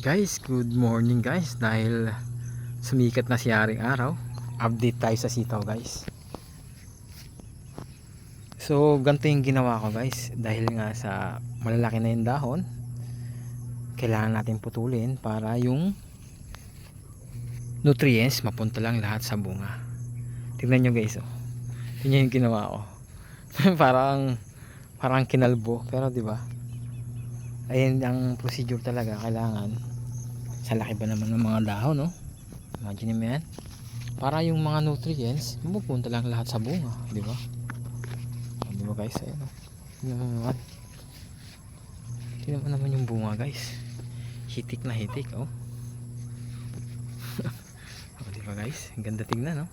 Guys, good morning guys dahil sumikat na si Aring Araw. Update tayo sa sitaw guys. So, ganito yung ginawa ko guys dahil nga sa malalaki na yung dahon. Kailangan natin putulin para yung nutrients mapunta lang lahat sa bunga. Tingnan nyo guys oh. Tingnan yung ginawa ko. parang parang kinalbo pero di ba? Ayun ang procedure talaga kailangan sa laki ba naman ng mga dahon no? Imagine mo yan. Para yung mga nutrients mapupunta lang lahat sa bunga, di ba? Di ba guys? Ayun oh. Tingnan mo naman. Naman yung bunga guys. Hitik na hitik oh. o, di ba guys? Ang ganda tingnan no?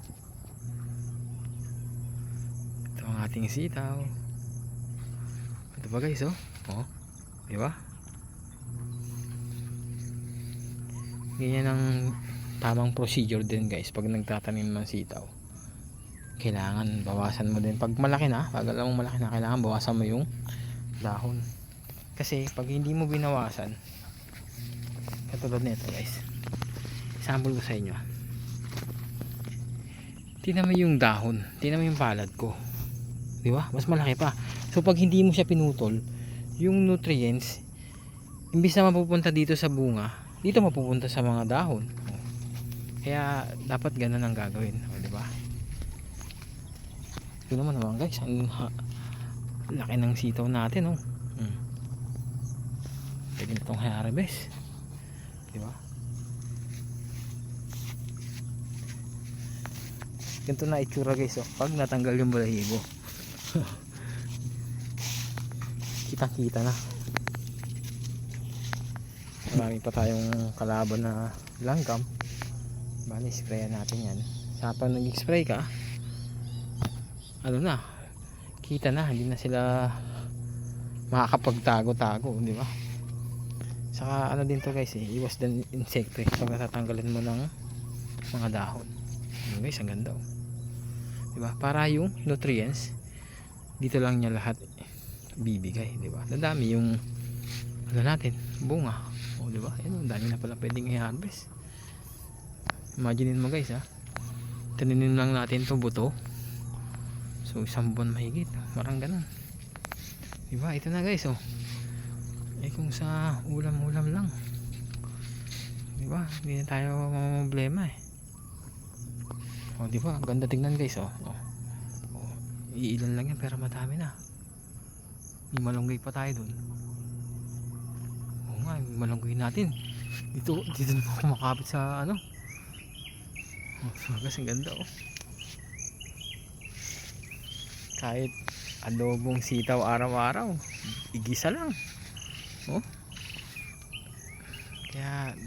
Ito ang ating sitaw. Ito ba guys oh? Oh. Di ba? Ganyan ang tamang procedure din guys pag nagtatanim ng sitaw. Kailangan bawasan mo din. Pag malaki na, pag alam mo malaki na, kailangan bawasan mo yung dahon. Kasi pag hindi mo binawasan, katulad nito guys. Example ko sa inyo. Tingnan mo yung dahon. Tingnan mo yung palad ko. Di ba? Mas malaki pa. So pag hindi mo siya pinutol, yung nutrients, imbis na mapupunta dito sa bunga, dito mapupunta sa mga dahon. Kaya dapat ganun ang gagawin, o, di ba? Ito naman naman guys, ang laki ng sitaw natin, oh. Hmm. Pwede itong harvest. Di ba? Ganito na itsura guys, oh. Pag natanggal yung balahibo. Kitang kita na. Marami pa tayong kalaban na langgam. Bali, sprayan natin yan. Sa pag nag-spray ka, ano na, kita na, hindi na sila makakapagtago-tago, di ba? Saka ano din to guys eh, iwas din insekto eh, pag natatanggalin mo ng mga dahon. Ano guys, ang ganda oh. Di ba? Para yung nutrients, dito lang niya lahat bibigay, di ba? Nadami yung ano natin, bunga. O, di ba? Ayun, ang dami na pala pwedeng i-harvest. Imagine mo guys, ha. Taninim lang natin to buto. So, isang buwan mahigit. Parang ganun. Di ba? Ito na guys, oh. Eh, kung sa ulam-ulam lang. Di ba? Hindi na tayo problema eh. O, di ba? Ganda tingnan guys, oh. oh. oh. Iilan lang yan, pero madami na. May malunggay pa tayo dun. Malunggay natin. Dito, dito na ako kumakapit sa ano. Oh, kasi ang ganda oh. Kahit adobong sitaw araw-araw, igisa lang. Oh. Kaya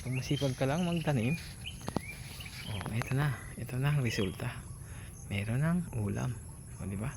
kung masipag ka lang magtanim, oh, ito na. Ito na ang resulta. Meron ng ulam. O, di ba?